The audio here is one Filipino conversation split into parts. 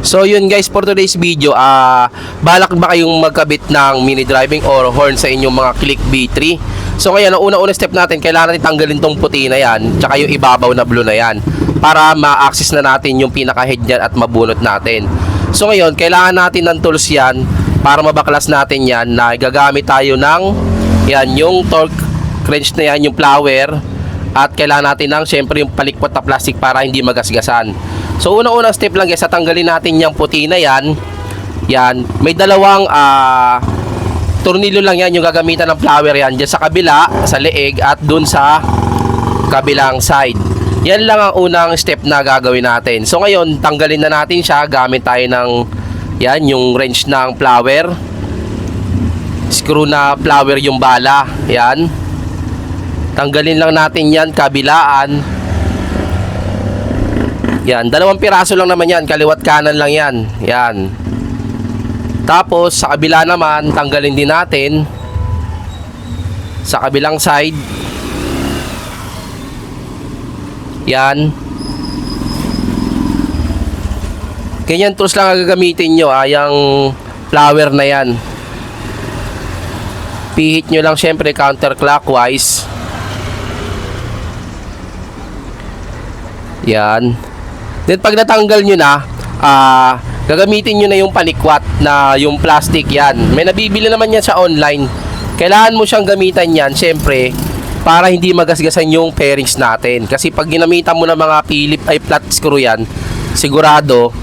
So yun guys, for today's video, ah balak ba kayong magkabit ng mini driving or horn sa inyong mga Click B3? So ngayon, ang una-una step natin, kailangan natin tanggalin tong puti na yan, tsaka yung ibabaw na blue na yan, para ma-access na natin yung pinaka-head niyan at mabunot natin. So ngayon, kailangan natin ng tools yan para mabaklas natin yan na gagamit tayo ng yan, yung torque wrench na yan, yung plower, at kailangan natin ng syempre yung palikpot na plastic para hindi magasgasan. So una-unang step lang guys, tatanggalin natin yung puti na yan. Yan, may dalawang ah tornilyo lang yan yung gagamitan ng flower yan dyan sa kabila, sa leeg at dun sa kabilang side. Yan lang ang unang step na gagawin natin. So ngayon, tanggalin na natin siya gamit tayo ng yan, yung wrench ng flower. Screw na flower yung bala. Yan. Tanggalin lang natin yan kabilaan. Yan, dalawang piraso lang naman yan, kaliwat kanan lang yan. Yan. Tapos sa kabila naman, tanggalin din natin sa kabilang side. Yan. Ganyan tools lang ang gagamitin nyo, ah, yung flower na yan. Pihit nyo lang syempre counterclockwise. Yan. Then pag natanggal nyo na, ah, gagamitin nyo na yung panikwat na yung plastic yan. May nabibili naman yan sa online. Kailangan mo siyang gamitan yan, syempre, para hindi magasgasan yung pairings natin. Kasi pag ginamitan mo ng mga Philip ay flat screw yan, sigurado,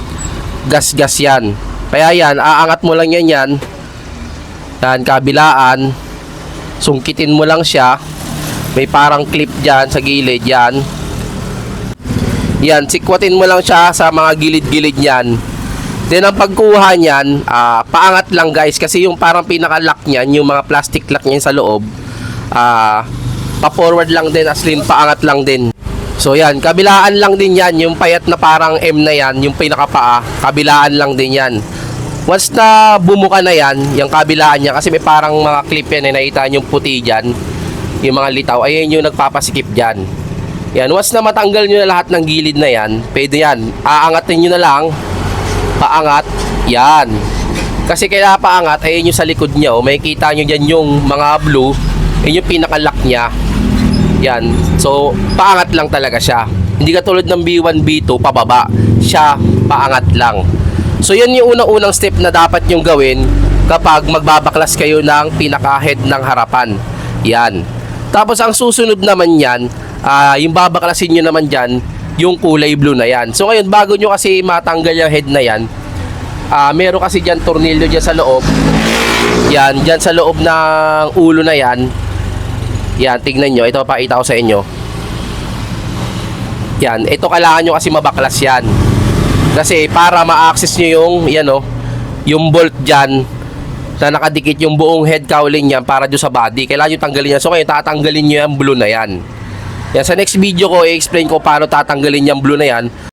gasgas yan. Kaya yan, aangat mo lang yan yan. Yan, kabilaan. Sungkitin mo lang siya. May parang clip dyan sa gilid yan. Yan, sikwatin mo lang siya sa mga gilid-gilid niyan. Then ang pagkuha niyan, ah, paangat lang guys kasi yung parang pinaka-lock niyan, yung mga plastic lock niyan sa loob, ah, pa-forward lang din as in paangat lang din. So yan, kabilaan lang din yan, yung payat na parang M na yan, yung pinaka-paa, kabilaan lang din yan. Once na bumuka na yan, yung kabilaan niya, kasi may parang mga clip yan, eh, nakita yung puti dyan, yung mga litaw, ayan yung nagpapasikip dyan. Yan, once na matanggal nyo na lahat ng gilid na yan, pwede yan. Aangatin nyo na lang, paangat, yan. Kasi kaya paangat, ayun yung sa likod niya, oh, may kita nyo dyan yung mga blue, yun yung pinaka-lock niya. Yan. So, paangat lang talaga siya. Hindi katulad ng B1, B2, pababa. Siya, paangat lang. So, yan yung unang-unang step na dapat yung gawin kapag magbabaklas kayo ng pinaka-head ng harapan. Yan. Tapos, ang susunod naman yan, ah, yung babaklasin nyo naman dyan, yung kulay blue na yan. So, ngayon, bago nyo kasi matanggal yung head na yan, ah, meron kasi dyan tornilyo dyan sa loob. Yan, dyan sa loob ng ulo na yan, yan, tignan nyo. Ito, pakita ko sa inyo. Yan, ito kailangan nyo kasi mabaklas yan. Kasi para ma-access nyo yung, yan o, yung bolt dyan, na nakadikit yung buong head cowling yan para doon sa body. Kailangan nyo tanggalin yan. So, ngayon, tatanggalin nyo yung blue na yan. Yan, sa next video ko, i-explain ko paano tatanggalin yung blue na yan